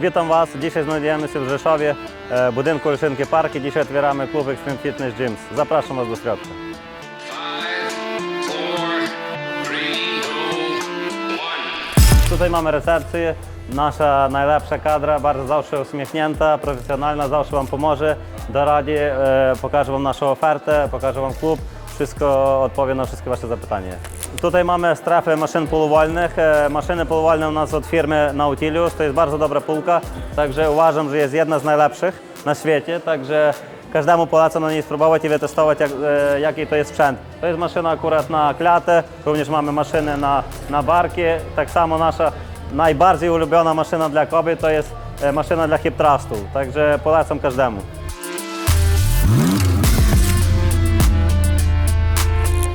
Witam Was. Dzisiaj znajdujemy się w Rzeszowie, e, budynku Olszynki Park i dzisiaj otwieramy klub Extreme Fitness Gyms. Zapraszam Was do środka. Tutaj mamy recepcję. Nasza najlepsza kadra, bardzo zawsze uśmiechnięta, profesjonalna, zawsze Wam pomoże, doradzi, e, pokaże Wam naszą ofertę, pokaże Wam klub, wszystko odpowie na wszystkie Wasze zapytania. Tutaj mamy strefę maszyn polowolnych. E, Maszyny polowolne u nas od firmy Nautilus, to jest bardzo dobra półka, także uważam, że jest jedna z najlepszych na świecie, także każdemu polecam na niej spróbować i wytestować, jak, e, jaki to jest sprzęt. To jest maszyna akurat na klatę, również mamy maszyny na, na barki, tak samo nasza najbardziej ulubiona maszyna dla kobiet to jest e, maszyna dla hip thrustu, także polecam każdemu.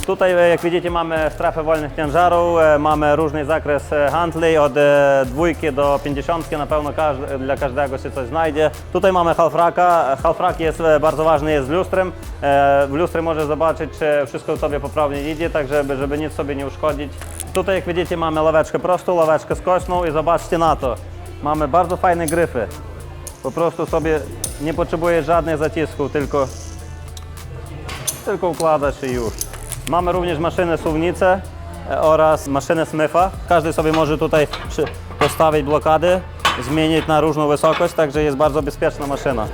Tutaj, e, jak widzicie, mamy strefę wolnych ciężarów, e, mamy różny zakres e, handli, od e, dwójki do pięćdziesiątki, na pewno każdy, dla każdego się coś znajdzie. Tutaj mamy halfraka, halfrak jest e, bardzo ważny, jest z lustrem. E, W lustrze możesz zobaczyć, czy wszystko Tobie poprawnie idzie, tak żeby, żeby nic sobie nie uszkodzić. Tutaj, jak widzicie, mamy ławeczkę prostą, ławeczkę skośną i zobaczcie na to. Mamy bardzo fajne gryfy. Po prostu sobie nie potrzebujesz żadnych zacisków, tylko tylko układasz i już. Mamy również maszynę suwnicę e, oraz maszynę Smitha. Każdy sobie może tutaj postawić blokady, zmienić na różną wysokość, także jest bardzo bezpieczna maszyna.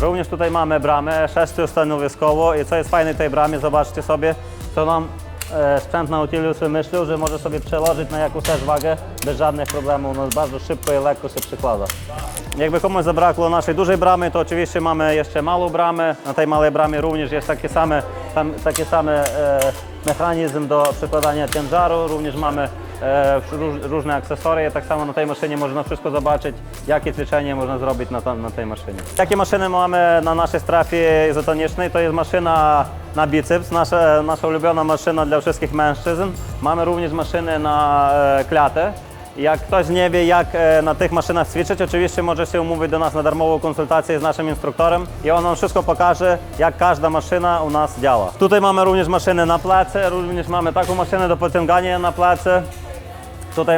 Również tutaj mamy bramę sześciostanowiskową i co jest fajne w tej bramie, zobaczcie sobie, to nam e, sprzęt Nautilus wymyślił, że może sobie przełożyć na jaką też wagę bez żadnych problemów, no bardzo szybko i lekko się przykłada. Jakby komuś zabrakło naszej dużej bramy, to oczywiście mamy jeszcze małą bramę. Na tej małej bramie również jest takie same, takie same e, mechanizm do przekładania ciężaru, również mamy różne akcesorie. Tak samo na tej maszynie można wszystko zobaczyć, jakie ćwiczenie można zrobić na, na tej maszynie. Jakie maszyny mamy na naszej strefie izotonicznej? To jest maszyna na biceps, nasza, nasza ulubiona maszyna dla wszystkich mężczyzn. Mamy również maszyny na e, klatę. Jak ktoś nie wie, jak e, na tych maszynach ćwiczyć, oczywiście może się umówić do nas na darmową konsultację z naszym instruktorem i on nam wszystko pokaże, jak każda maszyna u nas działa. Tutaj mamy również maszyny na plecy, również mamy taką maszynę do pociągania na plecy.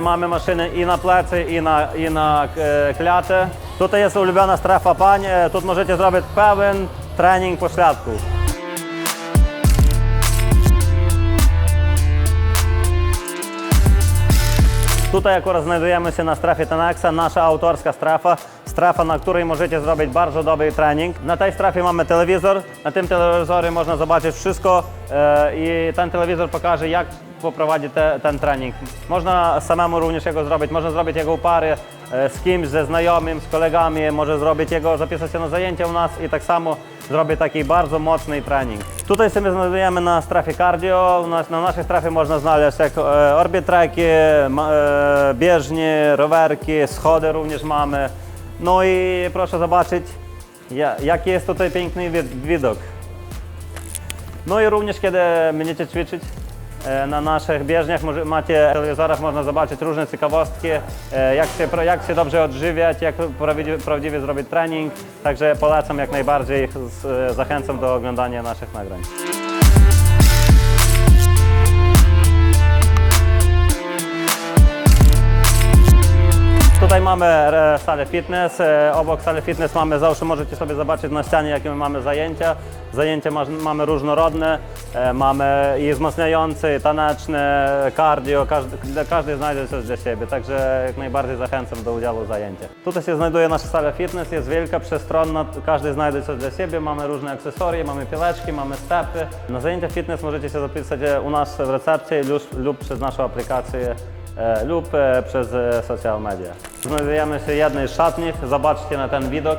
Mamy maszyny i na plecy, i na, i na e, klatę. Tutaj jest ulubiona strefa pań, e, tu możecie zrobić pełen trening pośladków. Tutaj akurat znajdujemy się na strefie Tenaxa, nasza autorska strefa, strefa, na której możecie zrobić bardzo dobry trening. Na tej strefie mamy telewizor, na tym telewizorze można zobaczyć wszystko e, i ten telewizor pokaże, jak poprowadzić te, ten trening. Można samemu również jego zrobić, można zrobić jego pary e, z kimś, ze znajomym, z kolegami, może zrobić jego, zapisać się na zajęcia u nas i tak samo zrobić taki bardzo mocny trening. Tutaj sobie znajdujemy na strefie cardio. U nas, na naszej strefie można znaleźć jak e, orbitreki, ma- e, bieżnie, rowerki, schody również mamy. No i proszę zobaczyć, ja, jaki jest tutaj piękny wi- widok. No i również kiedy będziecie ćwiczyć e, na naszych bieżniach, macie telewizorach, można zobaczyć różne ciekawostki, e, jak się, jak się dobrze odżywiać, jak prawdziwie, prawdziwie zrobić trening. Także polecam jak najbardziej, e, zachęcam do oglądania naszych nagrań. Tutaj mamy e, salę fitness. E, Obok sali fitness mamy zawsze możecie sobie zobaczyć na ścianie, jakie my mamy zajęcia. Zajęcia mamy różnorodne. E, Mamy i wzmacniające, i taneczne, cardio. Każdy, każdy znajdzie coś dla siebie, także jak najbardziej zachęcam do udziału w zajęciach. Tutaj się znajduje nasza sala fitness, jest wielka, przestronna. Każdy znajdzie coś dla siebie. Mamy różne akcesorie, mamy piłeczki, mamy stepy. Na zajęcia fitness możecie się zapisać u nas w recepcji lub, lub przez naszą aplikację lub e, przez e, social media. Znajdujemy się w jednej szatni, zobaczcie na ten widok,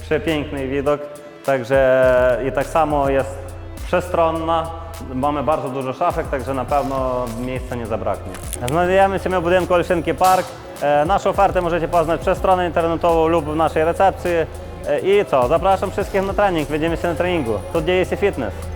przepiękny widok, także i tak samo jest przestronna, mamy bardzo dużo szafek, także na pewno miejsca nie zabraknie. Znajdujemy się w budynku Olszynki Park, e, naszą ofertę możecie poznać przez stronę internetową lub w naszej recepcji. E, i co, zapraszam wszystkich na trening, widzimy się na treningu, tu dzieje się fitness.